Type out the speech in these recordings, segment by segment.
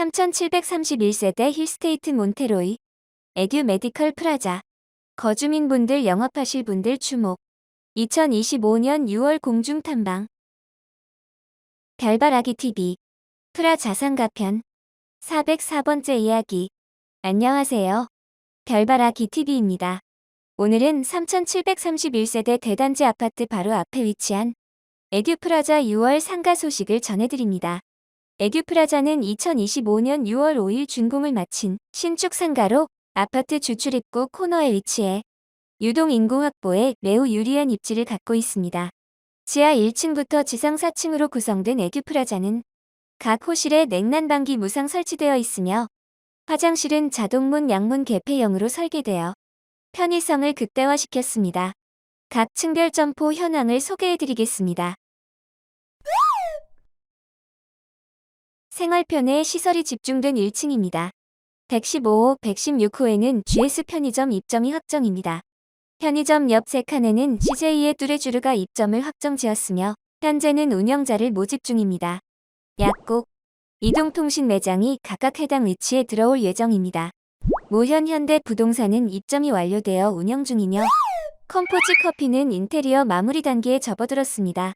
3731세대 힐스테이트 몬테로이 에듀 메디컬 프라자 거주민분들 영업하실 분들 주목 2025년 6월 공중 탐방 별바라기 TV 프라 자산가편 404번째 이야기 안녕하세요. 별바라기 TV입니다. 오늘은 3731세대 대단지 아파트 바로 앞에 위치한 에듀프라자 6월 상가 소식을 전해드립니다. 에듀프라자는 2025년 6월 5일 준공을 마친 신축 상가로 아파트 주출 입구 코너에 위치해 유동 인구 확보에 매우 유리한 입지를 갖고 있습니다. 지하 1층부터 지상 4층으로 구성된 에듀프라자는 각 호실에 냉난방기 무상 설치되어 있으며 화장실은 자동문 양문 개폐형으로 설계되어 편의성을 극대화시켰습니다. 각 층별 점포 현황을 소개해드리겠습니다. 생활편에 시설이 집중된 1층입니다. 115호, 116호에는 GS 편의점 입점이 확정입니다. 편의점 옆 세 칸에는 CJ의 뚜레쥬르가 입점을 확정 지었으며 현재는 운영자를 모집 중입니다. 약국, 이동통신 매장이 각각 해당 위치에 들어올 예정입니다. 모현 현대 부동산은 입점이 완료되어 운영 중이며 컴포지 커피는 인테리어 마무리 단계에 접어들었습니다.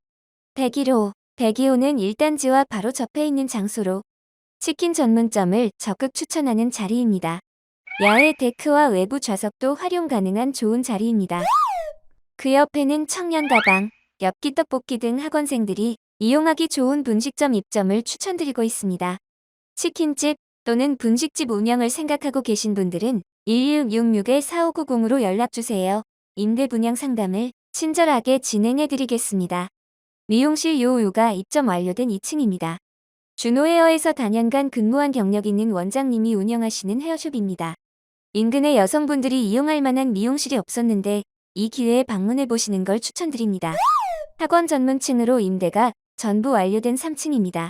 101호, 102호는 1단지와 바로 접해 있는 장소로 치킨 전문점을 적극 추천하는 자리입니다. 야외 데크와 외부 좌석도 활용 가능한 좋은 자리입니다. 그 옆에는 청년 가방, 엽기 떡볶이 등 학원생들이 이용하기 좋은 분식점 입점을 추천드리고 있습니다. 치킨집 또는 분식집 운영을 생각하고 계신 분들은 1666-4590으로 연락주세요. 임대 분양 상담을 친절하게 진행해드리겠습니다. 미용실 요요가 입점 완료된 2층입니다. 준호헤어에서 단연간 근무한 경력 있는 원장님이 운영하시는 헤어숍입니다. 인근의 여성분들이 이용할 만한 미용실이 없었는데 이 기회에 방문해 보시는 걸 추천드립니다. 학원 전문층으로 임대가 전부 완료된 3층입니다.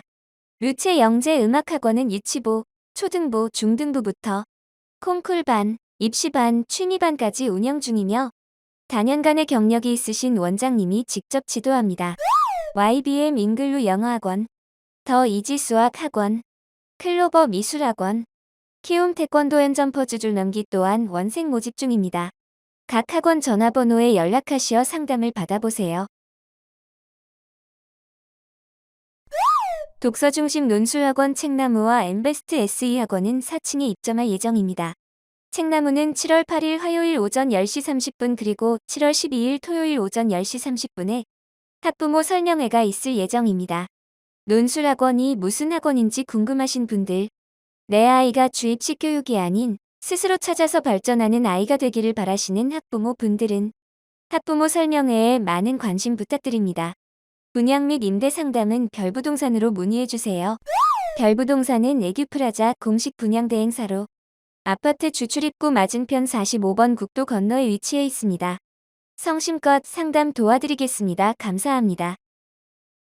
르체 영재 음악학원은 유치부, 초등부, 중등부부터 콩쿨반, 입시반, 취미반까지 운영 중이며 단연간의 경력이 있으신 원장님이 직접 지도합니다. YBM 잉글루 영어학원, 더 이지 수학학원, 클로버 미술학원, 키움 태권도 앤 점퍼즈 줄넘기 또한 원생 모집 중입니다. 각 학원 전화번호에 연락하시어 상담을 받아보세요. 독서중심 논술학원 책나무와 엠베스트 SE 학원은 4층에 입점할 예정입니다. 책나무는 7월 8일 화요일 오전 10시 30분 그리고 7월 12일 토요일 오전 10시 30분에 학부모 설명회가 있을 예정입니다. 논술학원이 무슨 학원인지 궁금하신 분들, 내 아이가 주입식 교육이 아닌 스스로 찾아서 발전하는 아이가 되기를 바라시는 학부모 분들은 학부모 설명회에 많은 관심 부탁드립니다. 분양 및 임대 상담은 별부동산으로 문의해주세요. 별부동산은 애규프라자 공식 분양 대 행사로 아파트 주출입구 맞은편 45번 국도 건너에 위치해 있습니다. 성심껏 상담 도와드리겠습니다. 감사합니다.